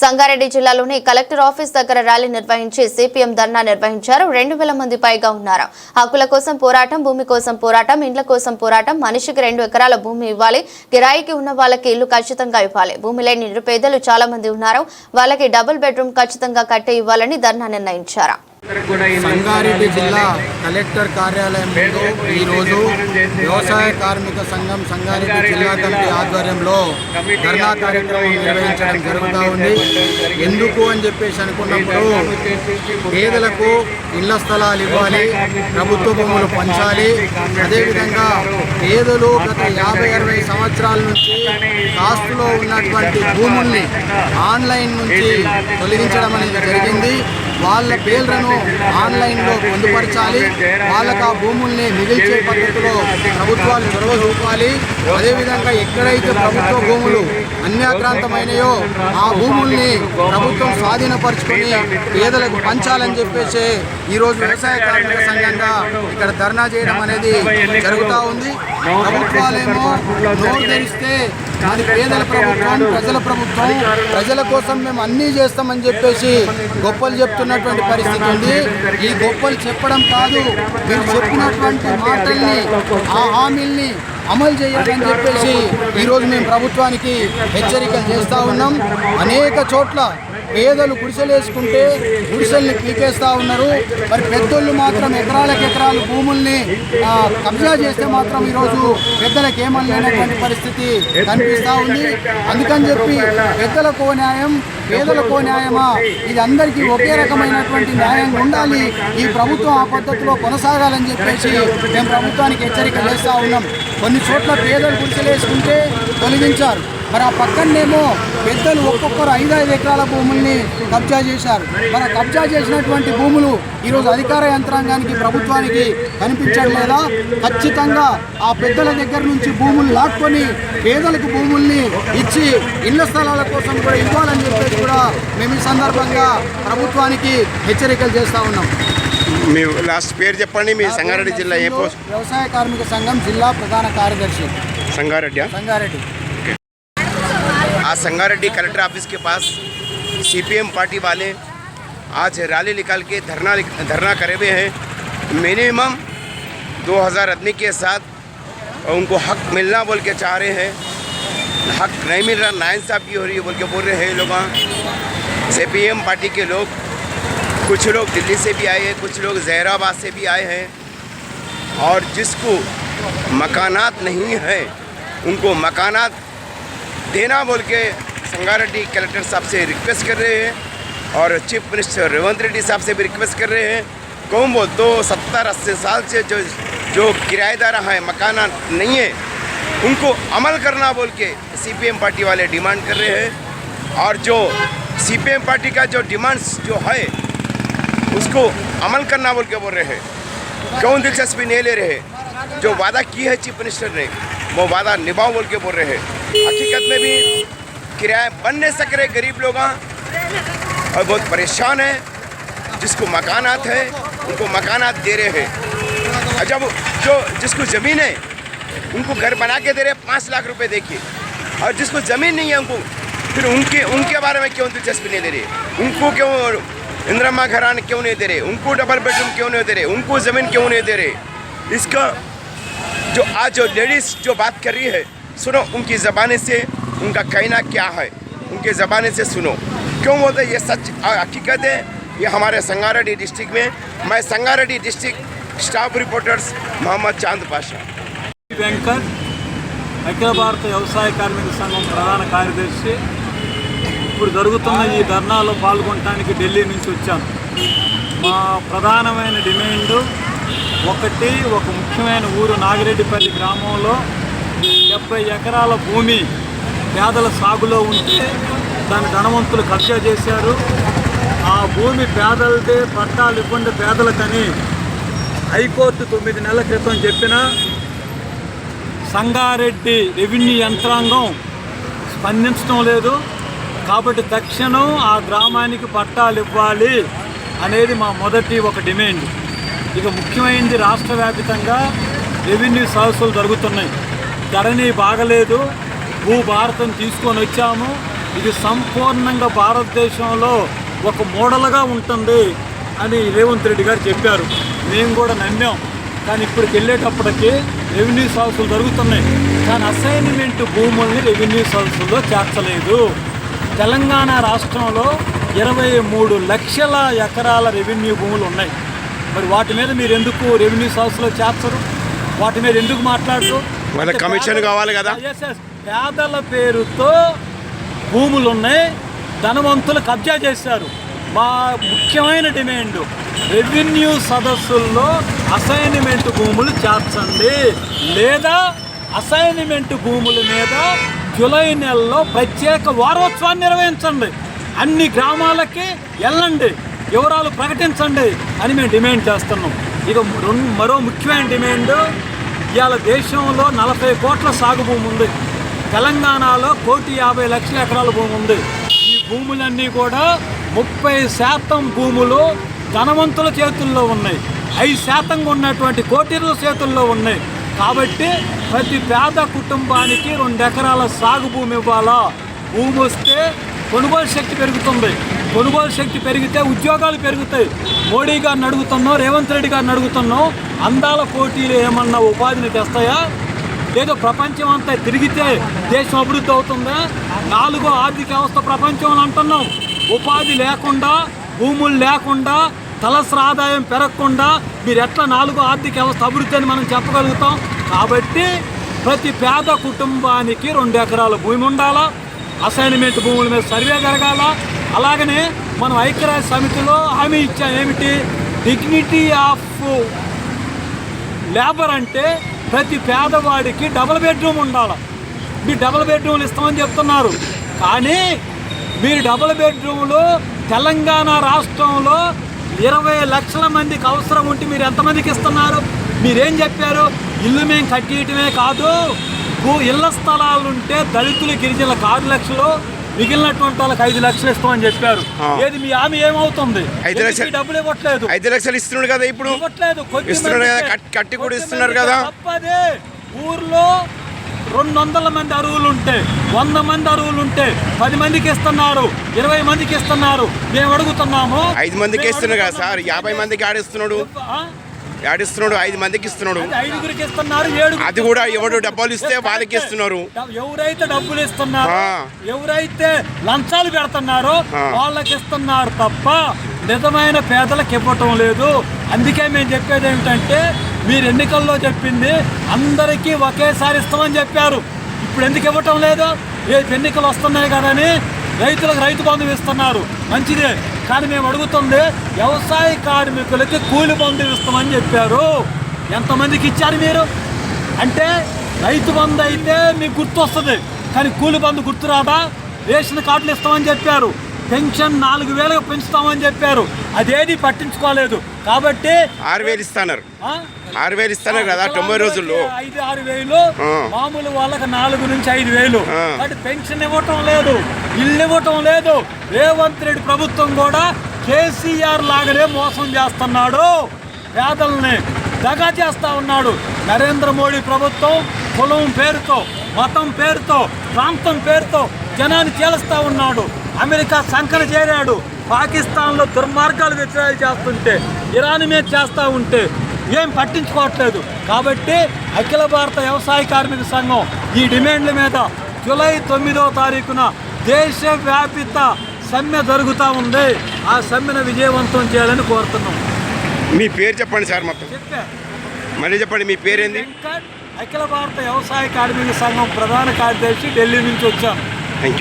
సంగారెడ్డి జిల్లాలోని collector office దగ్గర rally నిర్వహించి సిపిఎం ధర్నా నిర్వహించారు. రెండు వేల మంది పైగా ఉన్నారు. హక్కుల కోసం పోరాటం భూమి కోసం పోరాటం ఇండ్ల కోసం పోరాటం మనిషికి రెండు ఎకరాల భూమి ఇవ్వాలి కిరాయికి ఉన్న వాళ్ళకి ఇల్లు ఖచ్చితంగా ఇవ్వాలి. భూమి లేని నిరుపేదలు చాలా మంది ఉన్నారు. వాళ్ళకి డబుల్ బెడ్రూమ్ ఖచ్చితంగా కట్టే ఇవ్వాలని ధర్నా నిర్ణయించారు. సంగారెడ్డి జిల్లా కలెక్టర్ కార్యాలయం ముందు ఈరోజు వ్యవసాయ కార్మిక సంఘం సంగారెడ్డి జిల్లా కమిటీ ఆధ్వర్యంలో ధర్నా కార్యక్రమం నిర్వహించడం జరుగుతూ ఉంది. ఎందుకు అని చెప్పేసి అనుకున్నప్పుడు పేదలకు ఇళ్ళ స్థలాలు ఇవ్వాలి ప్రభుత్వ భూములు పంచాలి. అదేవిధంగా పేదలు గత యాభై అరవై సంవత్సరాల నుంచి కాస్తులో ఉన్నటువంటి భూముల్ని ఆన్లైన్ నుంచి తొలగించడం అనేది జరిగింది. వాళ్ళ పేర్లను ఆన్లైన్లో పొందుపరచాలి. వాళ్ళకు ఆ భూముల్ని మిగిల్చే పద్ధతిలో ప్రభుత్వాలు చొరవ చూపాలి అదేవిధంగా ఎక్కడైతే ప్రభుత్వ భూములు అన్యాక్రాంతమైనయో ఆ భూముల్ని ప్రభుత్వం స్వాధీనపరుచుకొని పేదలకు పంచాలని చెప్పేసి ఈరోజు వ్యవసాయ కార్మిక సంఘంగా ఇక్కడ ధర్నా చేయడం అనేది జరుగుతూ ఉంది. ప్రభుత్వాలేమో నోరు తెరిస్తే అది పేదల ప్రభుత్వం ప్రజల ప్రభుత్వం. ప్రజల కోసం మేము అన్నీ చేస్తామని చెప్పేసి గొప్పలు చెప్తున్నటువంటి పరిస్థితి ఉంది. ఈ గొప్పలు చెప్పడం కాదు మీరు చెప్పినటువంటి మాటల్ని ఆ హామీల్ని అమలు చేయాలని చెప్పేసి ఈరోజు మేము ప్రభుత్వానికి హెచ్చరికలు చేస్తూ ఉన్నాం. అనేక చోట్ల పేదలు గుడిసెలేసుకుంటే గుడిసెల్ని పీకేస్తూ ఉన్నారు. మరి పెద్దోళ్ళు మాత్రం ఎకరాలకు ఎకరాలు భూముల్ని కబ్జా చేస్తే మాత్రం ఈరోజు పెద్దలకు ఏమనలేనటువంటి పరిస్థితి కనిపిస్తూ ఉంది. అందుకని చెప్పి పెద్దలకో న్యాయం పేదలకో న్యాయమా? ఇది అందరికీ ఒకే రకమైనటువంటి న్యాయం ఉండాలి. ఈ ప్రభుత్వం ఆ పద్ధతిలో కొనసాగాలని చెప్పేసి మేము ప్రభుత్వానికి హెచ్చరిక చేస్తూ ఉన్నాం. కొన్ని చోట్ల పేదలు గుడిసెలేసుకుంటే తొలగించారు. మరి ఆ పక్కనేమో పెద్దలు ఒక్కొక్కరు ఐదు ఐదు ఎకరాల భూముల్ని కబ్జా చేశారు. మరి కబ్జా చేసినటువంటి భూములు ఈరోజు అధికార యంత్రాంగానికి ప్రభుత్వానికి కనిపించడం లేదా ఖచ్చితంగా ఆ పెద్దల దగ్గర నుంచి భూములు లాక్కొని పేదలకు భూముల్ని ఇచ్చి ఇళ్ళ స్థలాల కోసం కూడా ఇవ్వాలని చెప్పేసి కూడా మేము ఈ సందర్భంగా ప్రభుత్వానికి హెచ్చరికలు చేస్తూ ఉన్నాం. మీ లాస్ట్ పేరు చెప్పండి మీ సంగారెడ్డి జిల్లా ఏ పోస్ట్? వ్యవసాయ కార్మిక సంఘం జిల్లా ప్రధాన కార్యదర్శి. సంగారెడ్డి సంగారెడ్డి. आज संगारेड्डी कलेक्टर ऑफ़िस के पास सीपीएम पार्टी वाले आज रैली निकाल के धरना धरना करे हुए हैं। मिनिमम 2000 आदमी के साथ उनको हक मिलना बोल के चाह रहे हैं। हक नहीं मिल रहा नाइंसाफ़ी हो रही है बोल के बोल रहे हैं लोग सी पी एम पार्टी के लोग, कुछ लोग दिल्ली से भी आए हैं, कुछ लोग जहराबाद से भी आए हैं। और जिसको मकानात नहीं है, उनको मकानात देना बोल के संगारेड्डी कलेक्टर साहब से रिक्वेस्ट कर रहे हैं और चीफ मिनिस्टर रेवंत रेड्डी साहब से भी रिक्वेस्ट कर रहे हैं। कौन वो दो सत्तर अस्सी साल से जो जो किराएदार हैं, मकाना नहीं है, उनको अमल करना बोल के सीपीएम पार्टी वाले डिमांड कर रहे हैं। और जो सीपीएम पार्टी का जो डिमांड्स जो है, उसको अमल करना बोल के बोल रहे हैं। क्यों दिलचस्पी नहीं ले रहे? जो वादा की है चीफ मिनिस्टर ने, वो वादा निभाओ बोल के बोल रहे हैं। हकीकत में भी किराए बन नहीं सक रहे गरीब लोग और बहुत परेशान है, जिसको मकानात है, उनको मकानात दे रहे हैं। और जब जो जिसको ज़मीन है, उनको घर बना के दे रहे हैं, पाँच लाख रुपए देखिए। और जिसको ज़मीन नहीं है उनको, फिर उनके उनके बारे में क्यों दिलचस्पी नहीं ले रहे? उनको क्यों इंदिरा घरान क्यों नहीं दे रहे उनको डबल बेडरूम क्यों नहीं दे रहे उनको ज़मीन क्यों नहीं दे रहे इसका जो आज जो लेडीज़ जो बात कर रही है सुनो उनकी ज़बानी से उनका कहना क्या है उनके ज़बानी से सुनो क्यों बोलते ये सच और हकीकत है ये हमारे संगारेड्डी डिस्ट्रिक्ट में मैं Sangareddy district staff reporters Mohammed Chand Pasha Venkat అఖిల భారత వ్యవసాయ కార్మిక సంఘం ప్రధాన కార్యదర్శి ఇప్పుడు జరుగుతున్న ఈ ధర్నాలో పాల్గొనడానికి ఢిల్లీ నుంచి వచ్చాను మా ప్రధానమైన డిమాండ్ ఒకటి ఒక ముఖ్యమైన ఊరు నాగిరెడ్డిపల్లి గ్రామంలో డెబ్బై ఎకరాల భూమి పేదల సాగులో ఉంటే దాన్ని ధనవంతులు కబ్జా చేశారు. ఆ భూమి పేదలదే పట్టాలు ఇవ్వండి పేదలకని హైకోర్టు తొమ్మిది నెలల క్రితం చెప్పిన సంగారెడ్డి రెవెన్యూ యంత్రాంగం స్పందించడం లేదు. కాబట్టి తక్షణం ఆ గ్రామానికి పట్టాలు ఇవ్వాలి అనేది మా మొదటి ఒక డిమాండ్. ఇక ముఖ్యమైనది రాష్ట్ర వ్యాప్తంగా రెవెన్యూ సదస్సులు జరుగుతున్నాయి. ధరణి బాగలేదు. భూ భారతం తీసుకొని వచ్చాము. ఇది సంపూర్ణంగా భారతదేశంలో ఒక మోడల్గా ఉంటుంది అని రేవంత్ రెడ్డి గారు చెప్పారు. మేము కూడా నమ్మాం. కానీ ఇప్పటికి వెళ్ళేటప్పటికి రెవెన్యూ సదస్సులు జరుగుతున్నాయి. కానీ అసైన్మెంట్ భూముల్ని రెవెన్యూ సదస్సుల్లో చేర్చలేదు. తెలంగాణ రాష్ట్రంలో ఇరవై మూడు లక్షల ఎకరాల రెవెన్యూ భూములు ఉన్నాయి. మరి వాటి మీద మీరు ఎందుకు రెవెన్యూ సదస్సులో చేర్చరు? వాటి మీద ఎందుకు మాట్లాడరు? కమిషన్ కావాలి కదా? పేదల పేరుతో భూములు ఉన్నాయి. ధనవంతులు కబ్జా చేశారు. మా ముఖ్యమైన డిమాండ్ రెవెన్యూ సదస్సుల్లో అసైన్మెంట్ భూములు చేర్చండి. లేదా అసైన్మెంట్ భూముల మీద జూలై నెలలో ప్రత్యేక వారోత్సవాన్ని నిర్వహించండి. అన్ని గ్రామాలకి వెళ్ళండి. వివరాలు ప్రకటించండి అని మేము డిమాండ్ చేస్తున్నాం. ఇక రెండు మరో ముఖ్యమైన డిమాండ్ ఇవాళ దేశంలో నలభై కోట్ల సాగు భూమి ఉంది. తెలంగాణలో కోటి యాభై లక్షల ఎకరాల భూమి ఉంది. ఈ భూములన్నీ కూడా ముప్పై శాతం భూములు ధనవంతుల చేతుల్లో ఉన్నాయి. ఐదు శాతంగా ఉన్నటువంటి కోటీల చేతుల్లో ఉన్నాయి. కాబట్టి ప్రతి పేద కుటుంబానికి రెండు ఎకరాల సాగు భూమి ఇవ్వాలా? భూమి వస్తే కొనుగోలు శక్తి పెరుగుతుంది. కొనుగోలు శక్తి పెరిగితే ఉద్యోగాలు పెరుగుతాయి. మోడీ గారిని అడుగుతున్నాం రేవంత్ రెడ్డి గారిని అడుగుతున్నాం అందాల పోటీలు ఏమన్నా ఉపాధిని తెస్తాయా? ఏదో ప్రపంచం అంతా తిరిగితే దేశం అభివృద్ధి అవుతుందా? నాలుగో ఆర్థిక వ్యవస్థ ప్రపంచంలో అంటున్నాం. ఉపాధి లేకుండా భూములు లేకుండా తలసరి ఆదాయం పెరగకుండా మీరు ఎట్లా నాలుగో ఆర్థిక వ్యవస్థ అభివృద్ధి అని మనం చెప్పగలుగుతాం? కాబట్టి ప్రతి పేద కుటుంబానికి రెండు ఎకరాల భూమి ఉండాలా? అసైన్మెంట్ భూముల మీద సర్వే జరగాల? అలాగనే మనం ఐక్యరాజ్య సమితిలో హామీ ఇచ్చాం ఏమిటి? డిగ్నిటీ ఆఫ్ లేబర్ అంటే ప్రతి పేదవాడికి డబుల్ బెడ్రూమ్ ఉండాలి? మీరు డబుల్ బెడ్రూమ్లు ఇస్తామని చెప్తున్నారు. కానీ మీరు డబుల్ బెడ్రూమ్లు తెలంగాణ రాష్ట్రంలో ఇరవై లక్షల మందికి అవసరం ఉంటే మీరు ఎంతమందికి ఇస్తున్నారు? మీరేం చెప్పారు? ఇల్లు మేము కట్టియటమే కాదు. భూ ఇళ్ళ స్థలాలు ఉంటే దళితులు గిరిజనులకు ఆరు లక్షలు మిగిలినటువంటి వాళ్ళకి ఐదు లక్షలు ఇస్తామని చెప్పారు. ఏది మీ ఆమె ఏమవుతుంది? ఐదు లక్షలు- డబ్బులు ఇవ్వట్లేదు? ఐదు లక్షలు ఇస్తున్నాడు కదా ఇప్పుడు. ఇవ్వట్లేదు. కట్టి కూడా ఇస్తున్నారు కదా. తప్పదే. ఊర్లో రెండు వందల మంది అరువులు ఉంటే వంద మంది అరువులు ఉంటే పది మందికి ఇస్తున్నారు ఇరవై మందికి ఇస్తున్నారు మేము అడుగుతున్నాము ఐదు మందికి ఇస్తున్నాడు కదా. సార్ యాభై మందికి ఆడిస్తున్నాడు? ఆడిస్తున్నాడు ఐదు మందికి ఇస్తున్నాడు ఐదుగురికి ఇస్తున్నారు ఏడు అది కూడా ఎవడు డబ్బాలు ఇస్తే వాళ్ళకి ఇస్తున్నారు ఎవరైతే డబ్బులు ఇస్తున్నారో. ఎవరైతే లంచాలు పెడుతున్నారో. వాళ్ళకి ఇస్తున్నారు తప్ప నిజమైన పేదలకు ఇవ్వటం లేదు అందుకే మేము చెప్పేది ఏమిటంటే మీరు ఎన్నికల్లో చెప్పింది అందరికీ ఒకేసారి ఇస్తామని చెప్పారు. ఇప్పుడు ఎందుకు ఇవ్వటం లేదు? రేపు ఎన్నికలు వస్తున్నాయి కదని రైతులకు రైతు బంధువు ఇస్తున్నారు. మంచిదే. కానీ మేము అడుగుతుంది వ్యవసాయ కార్మికులకి కూలి బంధువు ఇస్తామని చెప్పారు. ఎంతమందికి ఇచ్చారు మీరు? అంటే రైతు బంధు అయితే మీకు గుర్తు వస్తుంది కానీ కూలి బంధు గుర్తురాదా రేషన్ కార్డులు ఇస్తామని చెప్పారు. పెన్షన్ నాలుగు వేలకు పెంచుతామని చెప్పారు. అదేది పట్టించుకోలేదు. కాబట్టి ఆరు వేలు ఇస్తున్నారు. ఆ? ఆరు వేలు ఇస్తున్నారు కదా తొంభై రోజుల్లో. ఐదు ఆరు వేలు. మామూలు వాళ్ళకి నాలుగు నుంచి ఐదు వేలు. పెన్షన్ ఇవ్వటం లేదు. ఇల్లు ఇవ్వటం లేదు. రేవంత్ రెడ్డి ప్రభుత్వం కూడా కేసీఆర్ లాగానే మోసం చేస్తున్నాడు. పేదల్ని దగా చేస్తా ఉన్నాడు. నరేంద్ర మోడీ ప్రభుత్వం కులం పేరుతో మతం పేరుతో ప్రాంతం పేరుతో జనాన్ని చేలుస్తా ఉన్నాడు. అమెరికా సంకన చేరాడు. పాకిస్తాన్లో దుర్మార్గాలు వ్యతిరేకాలు చేస్తుంటే ఇరాన్ మీద చేస్తూ ఉంటే ఏం పట్టించుకోవట్లేదు. కాబట్టి అఖిల భారత వ్యవసాయ కార్మిక సంఘం ఈ డిమాండ్ల మీద జూలై తొమ్మిదవ తారీఖున దేశవ్యాపిత సమ్మె జరుగుతూ ఉంది. ఆ సమ్మెను విజయవంతం చేయాలని కోరుతున్నాం. మీ పేరు చెప్పండి సార్ మొత్తం. మళ్ళీ చెప్పండి మీ పేరేంది? వెంకట్ అఖిల భారత వ్యవసాయ కార్మిక సంఘం ప్రధాన కార్యదర్శి ఢిల్లీ నుంచి వచ్చాను. Thank you